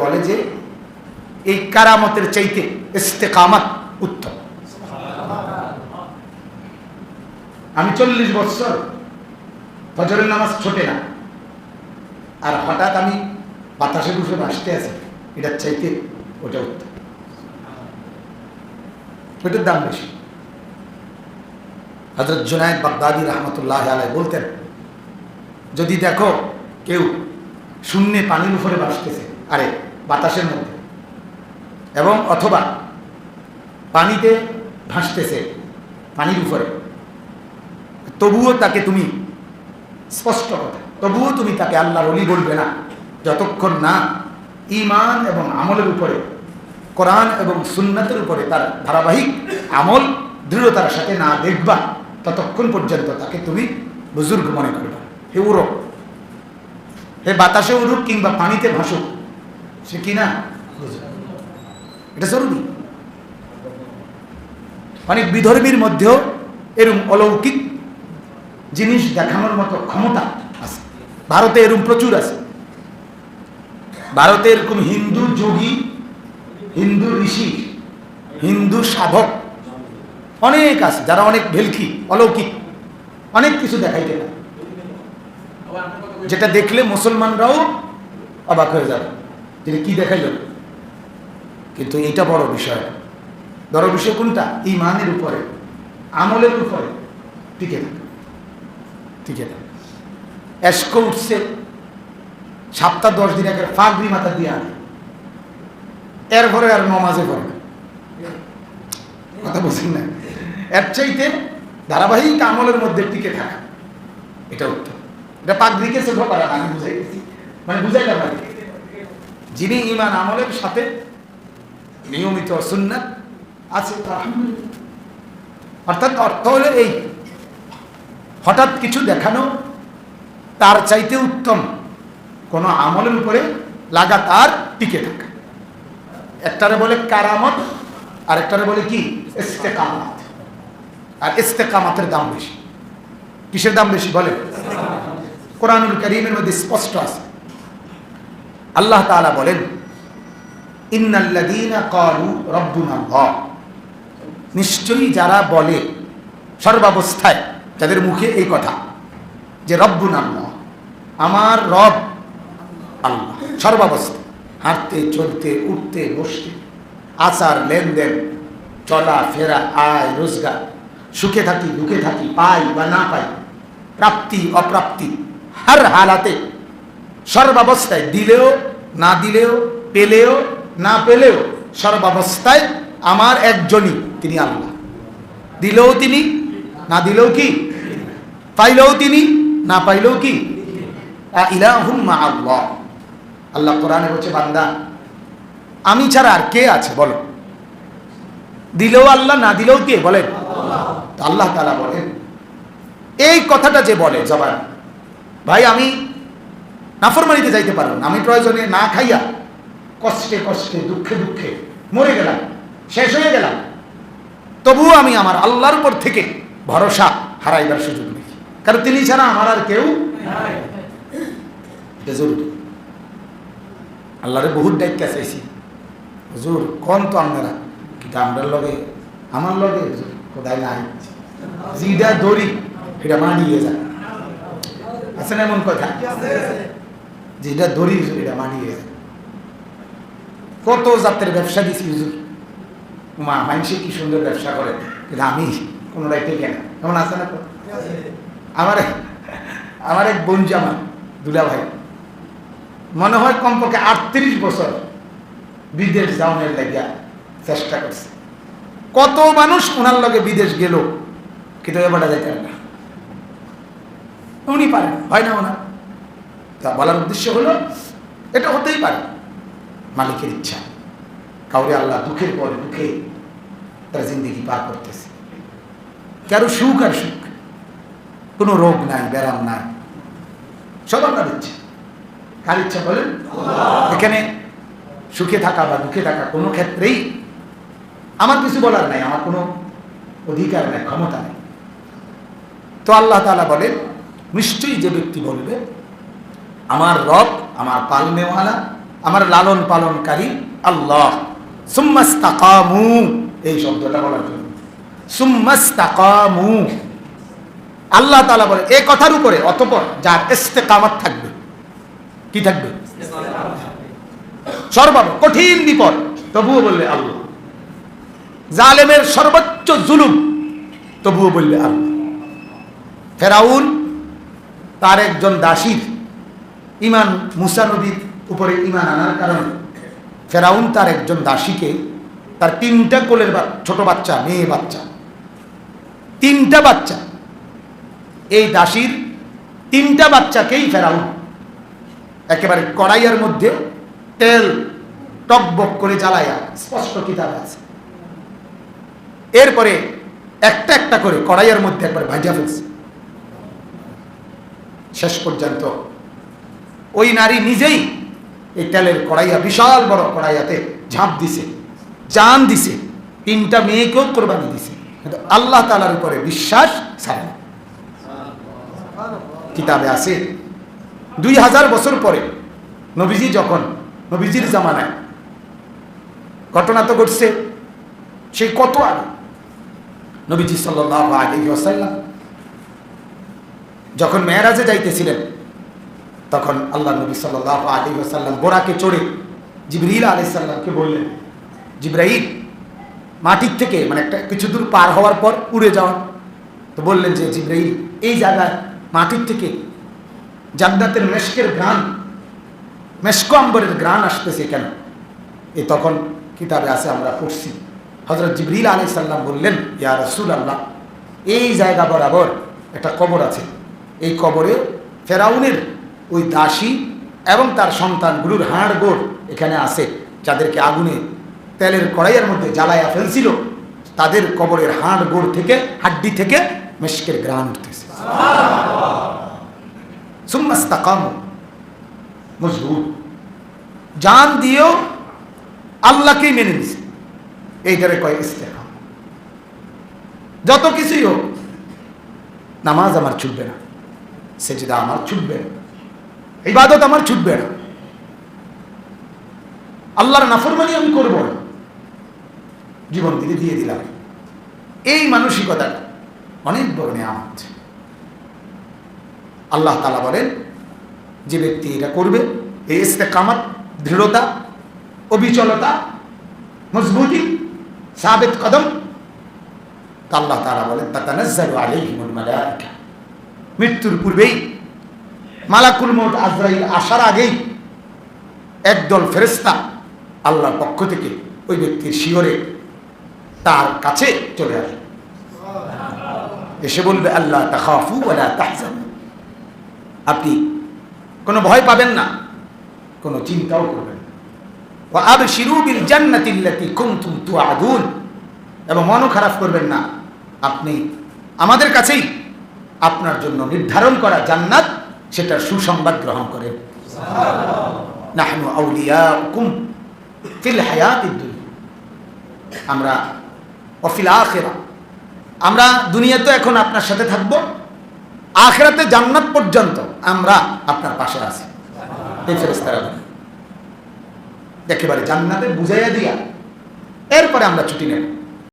বলে যে, এই কারামতের চাইতে ইস্তেকামাত উত্তম। আমি চল্লিশ বছর ফজরের নামাজ ছোটে না। আর হঠাৎ আমি বাতাসে বসে আসতে আছি, এটার চাইতে ওটা উত্তম। ওটার দাম বেশি। হজরত জুনায়দ বাগদাদি রহমতুল্লাহ আলাই বলতেন, যদি দেখো কেউ শূন্যে পানির উপরে বাসতেছে আরে বাতাসের মধ্যে। এবং অথবা পানিতে ভাসতেছে পানির উপরে। তবুও তাকে তুমি স্পষ্ট কথা, তবুও তুমি তাকে আল্লাহর অলি বলবে না। যতক্ষণ না ইমান এবং আমলের উপরে, কোরআন এবং সুন্নাতের উপরে তার ধারাবাহিক আমল দৃঢ়তার সাথে না দেখবা, ততক্ষণ পর্যন্ত তাকে তুমি বুজুর্গ মনে করবে হে উড়ক হে বাতাসে উড়ুক কিংবা পানিতে ভাসুক সে কি না? এটা জরুরি। অনেক বিধর্মীর মধ্যেও এরম অলৌকিক জিনিস দেখানোর মতো ক্ষমতা আছে। ভারতে এরম প্রচুর আছে। ভারতে এরকম হিন্দু যোগী, হিন্দু ঋষি, হিন্দু সাধক অনেক আছে, যারা অনেক ভেলকি, অলৌকিক, অনেক কিছু দেখাইতে পারে। যেটা দেখলে মুসলমানরাও অবাক হয়ে যাবে। তিনি কি দেখাইল কিন্তু এটা বড় বিষয়। বড় বিষয় কোনটা? ইমানের উপরে, আমলের উপরে টিকে থাকে। টিকে থাকে। এসকো উঠছে সপ্তাহ দশ দিন আগে ফাঁকরি মাথা দিয়ে আনে। এর ঘরে আর নমাজে না। কথা বলছেন না? এর চাইতে ধারাবাহিক আমলের মধ্যে টিকে থাকা। এটা উত্তর এটা সেভ করা না আমি বুঝাই গেছি মানে বুঝাইলাম না যিনি ইমান আমলের সাথে নিয়মিত সুন্নাত আছে অর্থাৎ অর্থ হলো এই, হঠাৎ কিছু দেখানো, তার চাইতে উত্তম কোনো আমলের উপরে লাগাতার টিকে থাকা। একটারে বলে কারামত আর একটারে বলে কি? ইস্তেকামাত। আর ইস্তেকামাতের দাম বেশি। কিসের দাম বেশি বলে কোরআনুল করিমের মধ্যে স্পষ্ট আছে। আল্লাহ তালা বলেন আল্লাহ। নিশ্চয়ই যারা বলে সর্বাবস্থায় যাদের মুখে এই কথা, যে রব্বুন আল্লাহ, আমার রব আল্লাহ। সর্বাবস্থায় হাঁটতে, চলতে, উঠতে, বসতে, আচার, লেনদেন, চলা, ফেরা, আয়, রোজগার, সুখে থাকি, দুঃখে থাকি, পাই বা না পাই, প্রাপ্তি, অপ্রাপ্তি, হার হালাতে সর্বাবস্থায় দিলেও, না দিলেও, পেলেও, না পেলেও সর্বাবস্থায় আমার একজনই তিনি আল্লাহ। দিলেও তিনি, না দিলেও কি? পাইলেও তিনি, না পাইলেও কি? আল্লাহ আল্লাহ কোরআনে বলছে, বান্দা, আমি ছাড়া আর কে আছে বলো? দিলেও আল্লাহ, না দিলেও কে বলেন? আল্লাহ তালা বলেন। এই কথাটা যে বলে জবান, ভাই আমি নাফরমানিতে যাইতে পারব না। আমি প্রয়োজনে না খাইয়া কষ্টে কষ্টে, দুঃখে দুঃখে মরে গেলাম, শেষ হয়ে গেলাম। তবুও আমি আমার আল্লাহর উপর থেকে ভরসা হারাইবার সুযোগ নেই। কারণ তিনি ছাড়া আমার আর কেউ জরুরি আল্লাহরে বহুত ডাইকা চাইছি। হুজুর, কন তো আপনারা? কিন্তু আমরার লগে, আমার লগে কোথায় নাই। জিডা দড়ি এটা মানিয়ে যায়। আছে না এমন কথা? যেটা দড়ি হুজুর এটা মানিয়ে কত জাতের ব্যবসা দিছি হুজুর? মা মানুষে কি সুন্দর ব্যবসা করে। কিন্তু আমি কোনোটাই টেকে না। এমন আছে না আমার আমার এক বোন জামা দুলা ভাই মনে হয় কমপক্ষে আটত্রিশ বছর বিদেশ যাওয়ার লাগিয়া চেষ্টা করছে। কত মানুষ ওনার লগে বিদেশ গেল, কিন্তু এবারটা যাইতে না। উনি পারেন, হয় না ওনার তা বলার উদ্দেশ্য হলো, এটা হতেই পারে, মালিকের ইচ্ছা। কাউরে আল্লাহ দুঃখের পরে দুঃখে তার জিন্দিগি পার করতেছে। কারও সুখ আর সুখ, কোনো রোগ নাই, ব্যারাম নাই সব আপনার ইচ্ছা। কার ইচ্ছা বলেন? এখানে সুখে থাকা বা দুঃখে থাকা কোনো ক্ষেত্রেই আমার কিছু বলার নাই, আমার কোনো অধিকার নাই, ক্ষমতা নেই। তো আল্লাহ তালা বলেন, নিশ্চয়ই যে ব্যক্তি বলবে আমার রব, আমার পালনেওয়ালা আমার লালন পালনকারী আল্লাহ। সুম্মাস্তাকামু, এই শব্দটা বলার জন্য। সুম্মাস্তাকামু। আল্লাহ তাআলা বলে এই কথার উপরে, অতপর যার ইস্তেকামত থাকবে। কি থাকবে? সর্বাব কঠিন বিপদ। তবুও বললে আল্লাহ। জালেমের সর্বোচ্চ জুলুম। তবুও বললে আল্লাহ। ফেরাউন তার একজন দাসীর ইমান মুসা নবীর উপরে ইমান আনার কারণে। ফেরাউন তার একজন দাসীকে তার তিনটা কোলের ছোট বাচ্চা, মেয়ে বাচ্চা। তিনটা বাচ্চা। এই দাসীর তিনটা বাচ্চাকেই ফেরাউন একেবারে কড়াইয়ের মধ্যে তেল টকবক করে জ্বালাইয়া স্পষ্ট কিতাবে আছে। এরপরে একটা একটা করে কড়াইয়ের মধ্যে একবার ভাজা ফেলছে। শেষ পর্যন্ত ওই নারী নিজেই এই তেলের কড়াইয়া, বিশাল বড় কড়াইয়াতে ঝাঁপ দিছে, জান দিছে, তিনটা মেয়েকেও কোরবানি দিছে কিন্তু আল্লাহ তালার উপরে বিশ্বাস ছাড়ে। কিতাবে আছে, দুই হাজার বছর পরে নবীজি যখন, নবীজির জামানায়, ঘটনা তো ঘটছে, সেই কত আগে নবীজি সাল্লাহ ওসাল্লাম যখন মেয়েরাজে যাইতেছিলেন তখন আল্লাহ নবী সাল্লাহ আলী ওসাল্লাম বোরাকে চড়ে জিবরিল আলি সাল্লামকে বললেন জিব্রাহিম মাটির থেকে মানে একটা কিছু দূর পার হওয়ার পর উড়ে যাওয়া তো বললেন যে জিব্রাহিম এই জায়গায় মাটির থেকে জান্নাতের মেশকের গ্রান মেশকো আম্বরের গ্রান আসতেছে কেন? এ তখন কিতাবে আছে, আমরা পড়ছি। হজরত জিবরিল আলি সাল্লাম বললেন, ইয়া রসুল আল্লাহ এই জায়গা বরাবর একটা কবর আছে। এই কবরে ফেরাউনের ওই দাসী এবং তার সন্তানগুলোর হাড় গোড় এখানে আছে, যাদেরকে আগুনে তেলের কড়াইয়ের মধ্যে জ্বালায়া ফেলছিল, তাদের কবরের হাড় গোড় থেকে, হাড্ডি থেকে মেশকের গ্রান উঠতেছে। মজবুত জান দিয়েও আল্লাহকেই মেনে নিছে। এইটারে কয় ইস্তেকাম। যত কিছুই হোক, নামাজ আমার ছুটবে না, সেজিদা আমার ছুটবে না। ইবাদত আমার ছুটবে না। আল্লাহর নাফরমানি আমি করব না। জীবন থেকে দিয়ে দিলাম। এই মানসিকতা অনেক বড় নেয়ামত। আল্লাহ তালা বলেন, যে ব্যক্তি এটা করবে, এই ইস্তেকামত, দৃঢ়তা, অবিচলতা, মজবুতি, সাবেত কদম আল্লাহ তারা বলেন তাতানাজ্জালু আলাইহিমুল মালাইকা। মৃত্যুর পূর্বেই মালাকুল মত আজরাইল আসার আগেই একদল ফেরেস্তা আল্লাহর পক্ষ থেকে ওই ব্যক্তির শিহরে তার কাছে চলে আসে। এসে বলবে আল্লাহ তাহাফু আল্লাহ আপনি কোনো ভয় পাবেন না, কোনো চিন্তাও করবেন ও শিরুবিল জান্নাতিল্লাতি কুমতুম তু আগুন এবং মনও খারাপ করবেন না, আপনি আমাদের কাছেই আপনার জন্য নির্ধারণ করা জান্নাত সেটার সুসংবাদ গ্রহণ করেন নাহনু হায়াতিদ দুনিয়া। আমরা অফিল আখেরা। আমরা দুনিয়াতে এখন আপনার সাথে থাকব। আখেরাতে জান্নাত পর্যন্ত আমরা আপনার পাশে আছি। একেবারে জান্নাতে বুঝাইয়া দিয়া এরপরে আমরা ছুটি নেব।